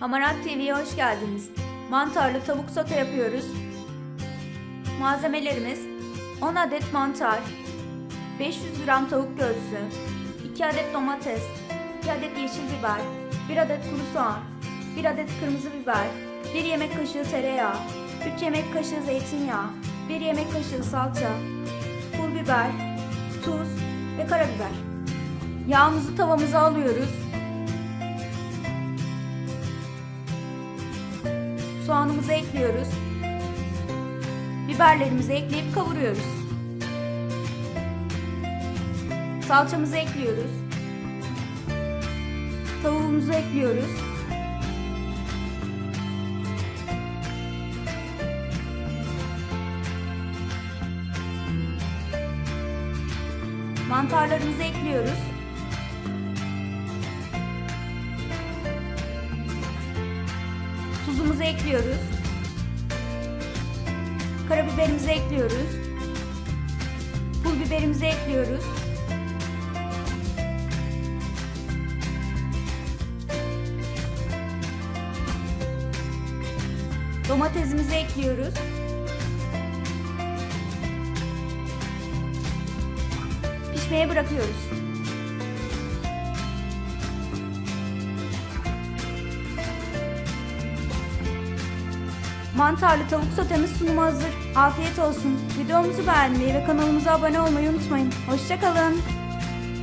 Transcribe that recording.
Hamarat TV'ye hoş geldiniz. Mantarlı tavuk sote yapıyoruz. Malzemelerimiz 10 adet mantar, 500 gram tavuk göğsü, 2 adet domates, 2 adet yeşil biber, 1 adet kuru soğan, 1 adet kırmızı biber, 1 yemek kaşığı tereyağı, 3 yemek kaşığı zeytinyağı, 1 yemek kaşığı salça, pul biber, tuz ve karabiber. Yağımızı tavamıza alıyoruz. Soğanımızı ekliyoruz. Biberlerimizi ekleyip kavuruyoruz. Salçamızı ekliyoruz. Tavuğumuzu ekliyoruz. Mantarlarımızı ekliyoruz. Tuzumuzu ekliyoruz. Karabiberimizi ekliyoruz. Pul biberimizi ekliyoruz. Domatesimizi ekliyoruz. Pişmeye bırakıyoruz. Mantarlı tavuk sotemiz sunuma hazır. Afiyet olsun. Videomuzu beğenmeyi ve kanalımıza abone olmayı unutmayın. Hoşçakalın.